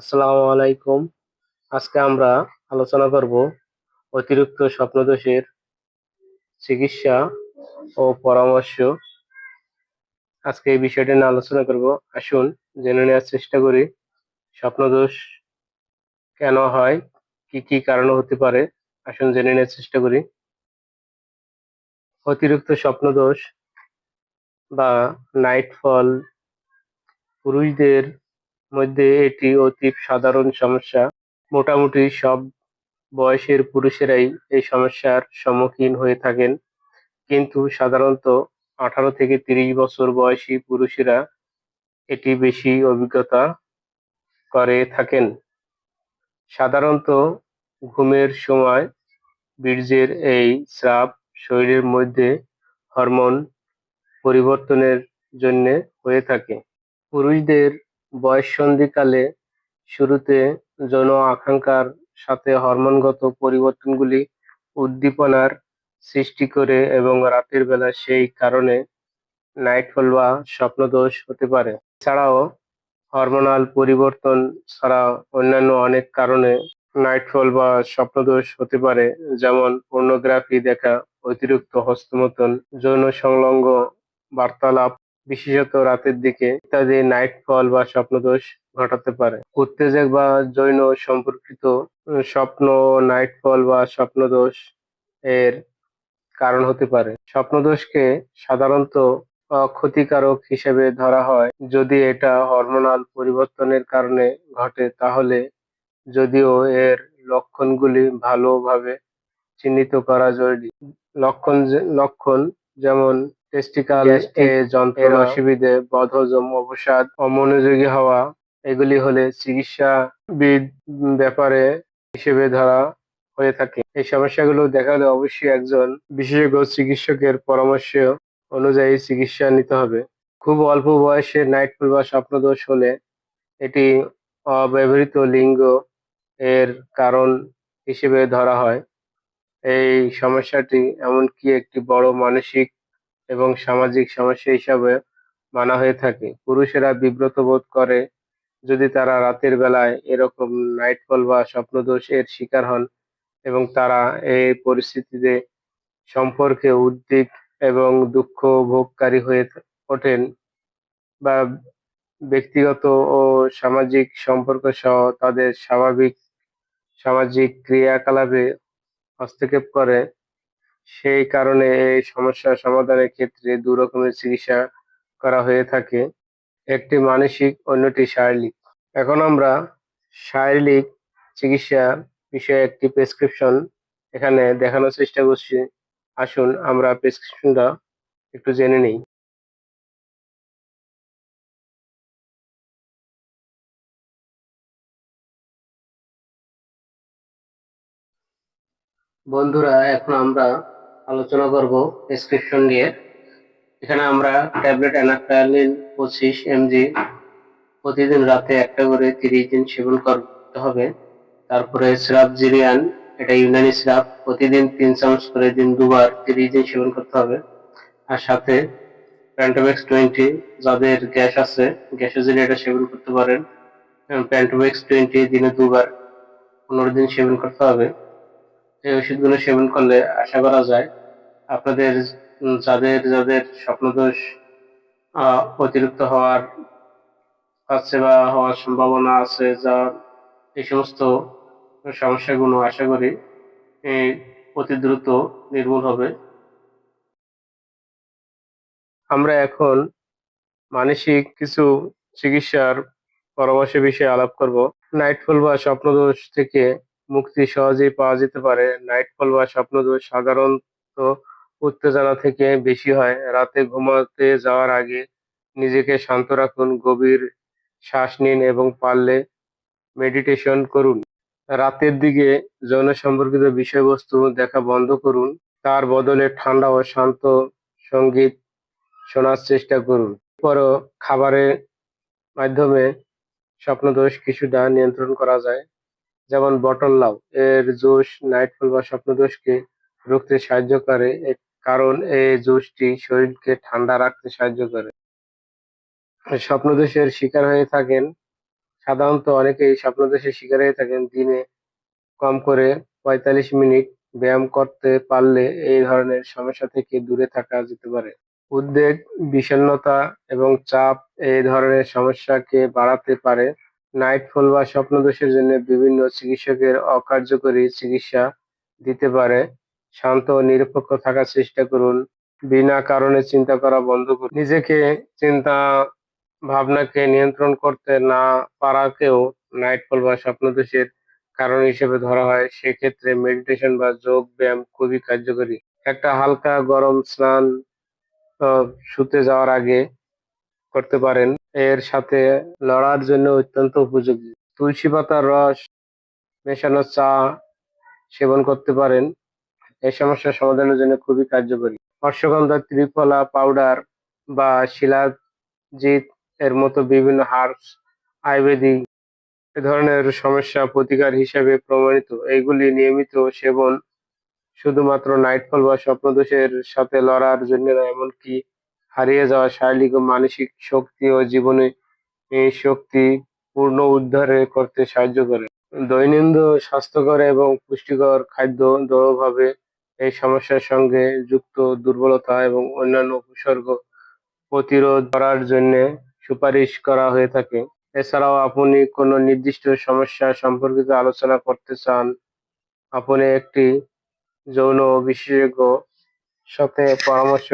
আসসালামু আলাইকুম। আজকে আমরা আলোচনা করব অতিরিক্ত স্বপ্নদোষের চিকিৎসা ও পরামর্শ। আজকে এই বিষয়টি নিয়ে আলোচনা করব। আসুন জেনে নেওয়ার চেষ্টা করি, স্বপ্নদোষ কেন হয়, কি কি কারণে হতে পারে? আসুন জেনে নেওয়ার চেষ্টা করি। অতিরিক্ত স্বপ্নদোষ বা নাইটফল পুরুষদের মধ্যে এটি অতি সাধারণ সমস্যা। মোটামুটি সব বয়সের পুরুষেরাই এই সমস্যার সম্মুখীন হয়ে থাকেন। কিন্তু সাধারণত আঠারো থেকে তিরিশ বছর বয়সী পুরুষেরা এটি বেশি অভিজ্ঞতা করে থাকেন। সাধারণত ঘুমের সময় বীর্যের এই স্রাব শরীরের মধ্যে হরমোন পরিবর্তনের জন্য হয়ে থাকে। পুরুষদের বয়ঃসন্ধিকালে শুরুতে যৌন আকাঙ্ক্ষার সাথে হরমোনগত পরিবর্তনগুলি উদ্দীপনার সৃষ্টি করে এবং রাতের বেলা সেই কারণে নাইটফল বা স্বপ্নদোষ হতে পারে। এছাড়াও হরমোনাল পরিবর্তন ছাড়া অন্যান্য অনেক কারণে নাইটফল বা স্বপ্নদোষ হতে পারে, যেমন পর্নোগ্রাফি দেখা, অতিরিক্ত হস্তমতন যৌন সংলগ্ন বার্তালাপ বিশেষত রাতের দিকে ইত্যাদি নাইটফল বা স্বপ্নদোষ ঘটাতে পারে। উত্তেজক বা জৈন সম্পর্কিত স্বপ্ন নাইটফল বা স্বপ্নদোষ এর কারণ হতে পারে। স্বপ্নদোষকে সাধারণত ক্ষতিকারক হিসেবে ধরা হয়। যদি এটা হরমোনাল পরিবর্তনের কারণে ঘটে, তাহলে যদিও এর লক্ষণগুলি ভালোভাবে চিহ্নিত করা জরুরি। লক্ষণ লক্ষণ যেমন টেস্টিকাল এ যন্ত্রের অসুবিধে বদহজম অবসাদ অমনোযোগী হওয়া এগুলি হলে চিকিৎসাবিদ ব্যাপারে হিসেবে ধরা হয়ে থাকে। এই সমস্যাগুলো দেখালে অবশ্যই একজন বিশেষজ্ঞ চিকিৎসকের পরামর্শ অনুযায়ী চিকিৎসা নিতে হবে। খুব অল্প বয়সে নাইটফুল বা স্বপ্নদোষ হলে এটি অব্যবহৃত লিঙ্গ এর কারণ হিসেবে ধরা হয়। এই সমস্যাটি এমনকি একটি বড় মানসিক এবং সামাজিক সমস্যা হিসাবে মানা হয়ে থাকে। পুরুষেরা বিব্রত বোধ করে যদি তারা রাতের বেলায় এরকম নাইটফল বা স্বপ্নদোষ এর শিকার হন এবং তারা এই পরিস্থিতিতে সম্পর্কে উদ্বেগ এবং দুঃখ ভোগকারী হয়ে ওঠেন বা ব্যক্তিগত ও সামাজিক সম্পর্ক সহ তাদের স্বাভাবিক সামাজিক ক্রিয়াকলাপে হস্তক্ষেপ করে সেই কারণে এই সমস্যা সমাধানের ক্ষেত্রে দু রকমের চিকিৎসা করা হয়ে থাকে। একটি মানসিক, অন্যটি শারীরিক। এখন আমরা শারীরিক চিকিৎসা বিষয়ে একটি প্রেসক্রিপশন এখানে দেখানোর চেষ্টা করছি। আসুন আমরা প্রেসক্রিপশনটা একটু জেনে নিই। বন্ধুরা, এখন আমরা আলোচনা করব প্রেসক্রিপশন নিয়ে এখানে আমরা ট্যাবলেট অ্যানাফায়ালিন পঁচিশ এমজি প্রতিদিন রাতে একটা করে তিরিশ দিন সেবন করতে হবে। তারপরে সিরাপ জিরিয়ান এটা ইউনানি সিরাপ প্রতিদিন তিন চামচ করে দিন দুবার তিরিশ দিন সেবন করতে হবে। আর সাথে প্যান্টোমেক্স টোয়েন্টি যাদের গ্যাস আছে, গ্যাসের জন্য এটা সেবন করতে পারেন। প্যান্টোমেক্স টোয়েন্টি দিনে দুবার পনেরো দিন সেবন করতে হবে। এই ওষুধগুলো সেবন করলে আশা করা যায় আপনাদের যাদের যাদের স্বপ্নদোষ অতিরিক্ত হওয়ার আছে বা হওয়ার সম্ভাবনা আছে, যা এই সমস্ত সমস্যাগুলো আশা করি অতি দ্রুত নির্মূল হবে। আমরা এখন মানসিক কিছু চিকিৎসার পরামর্শ বিষয়ে আলাপ করব। নাইটফল বা স্বপ্নদোষ থেকে মুক্তি সহজেই পাওয়া যেতে পারে। নাইটফল বা স্বপ্নদোষ সাধারণত উত্তেজনা থেকে বেশি হয়। রাতে ঘুমাতে যাওয়ার আগে নিজেকে শান্ত রাখুন, গভীর শ্বাস নিন এবং পারলে মেডিটেশন করুন। রাতের দিকে যৌন সম্পর্কিত বিষয়বস্তু দেখা বন্ধ করুন। তার বদলে ঠান্ডা ও শান্ত সংগীত শোনার চেষ্টা করুন। পরও খাবারের মাধ্যমে স্বপ্নদোষ কিছুটা নিয়ন্ত্রণ করা যায়। যেমন বটল লাউ, এর জুস, নাইটফল বা স্বপ্নদোষকে রুখতে সাহায্য করে। কারণ এই জুসটি শরীরকে ঠান্ডা রাখতে সাহায্য করে স্বপ্নদোষের শিকার হয়ে থাকেন সাধারণত অনেকেই স্বপ্নদোষের শিকার হয়ে থাকেন। দিনে কম করে ৪৫ মিনিট ব্যায়াম করতে পারলে এই ধরনের সমস্যা থেকে দূরে থাকা যেতে পারে। উদ্বেগ, বিষণ্ণতা এবং চাপ এই ধরনের সমস্যাকে বাড়াতে পারে। নাইটফল বা স্বপ্নদোষের জন্য বিভিন্ন চিকিৎসকের অকার্যকরী চিকিৎসা দিতে পারে। শান্ত ও নিরপেক্ষ থাকার চেষ্টা করুন। বিনা কারণে চিন্তা করা বন্ধ করুন। নিজেকে চিন্তা ভাবনাকে নিয়ন্ত্রণ করতে না পারাকেও নাইটফল বা স্বপ্নদোষের কারণ হিসেবে ধরা হয়। সেক্ষেত্রে মেডিটেশন বা যোগ ব্যায়াম খুবই কার্যকরী। একটা হালকা গরম স্নান শুতে যাওয়ার আগে করতে পারেন। এর সাথে লড়ার জন্য অত্যন্ত উপযোগী। তুলসী পাতার রস, মেশানো চা সেবন করতে পারেন। এই সমস্যা সমাধানের জন্য খুবই কার্যকরী। অশ্বগন্ধা, ত্রিফলা পাউডার বা শিলাজিৎ এর মতো বিভিন্ন হার্বস আয়ুর্বেদিক এ ধরনের সমস্যা প্রতিকার হিসেবে প্রমাণিত। এগুলি নিয়মিত সেবন শুধুমাত্র নাইটফল বা স্বপ্নদোষের সাথে লড়ার জন্য নয়, এমনকি হারিয়ে যাওয়া শারীরিক ও মানসিক শক্তি ও জীবনে এ শক্তি পূর্ণ উদ্ধারে করতে সাহায্য করে। দৈনন্দিন স্বাস্থ্যকর এবং পুষ্টিকর খাদ্য দৃঢ়ভাবে এই সমস্যার সঙ্গে যুক্ত দুর্বলতা এবং অন্যান্য উপসর্গ প্রতিরোধ করার জন্যে সুপারিশ করা হয়ে থাকে। এছাড়াও আপনি কোনো নির্দিষ্ট সমস্যা সম্পর্কিত আলোচনা করতে চান, আপনি একটি যৌন বিশেষজ্ঞ সাথে পরামর্শ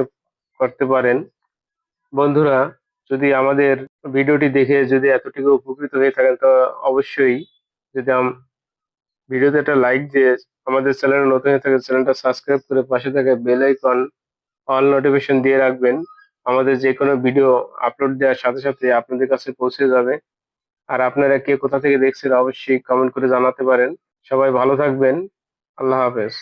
করতে পারেন। বন্ধুরা, যদি আমাদের ভিডিওটি দেখে যদি এতটুকু উপকৃত হয়ে থাকেন তো অবশ্যই যদি ভিডিওতে একটা লাইক দিয়ে আমাদের চ্যানেল নতুন হয়ে থাকে চ্যানেলটা সাবস্ক্রাইব করে পাশে থাকে বেল আইকন অল নোটিফিকেশন দিয়ে রাখবেন। আমাদের যে কোনো ভিডিও আপলোড দেওয়ার সাথে, সাথে আপনাদের কাছে পৌঁছে যাবে। আর আপনারা কে কোথা থেকে দেখছেন অবশ্যই কমেন্ট করে জানাতে পারেন। সবাই ভালো থাকবেন। আল্লাহ হাফেজ।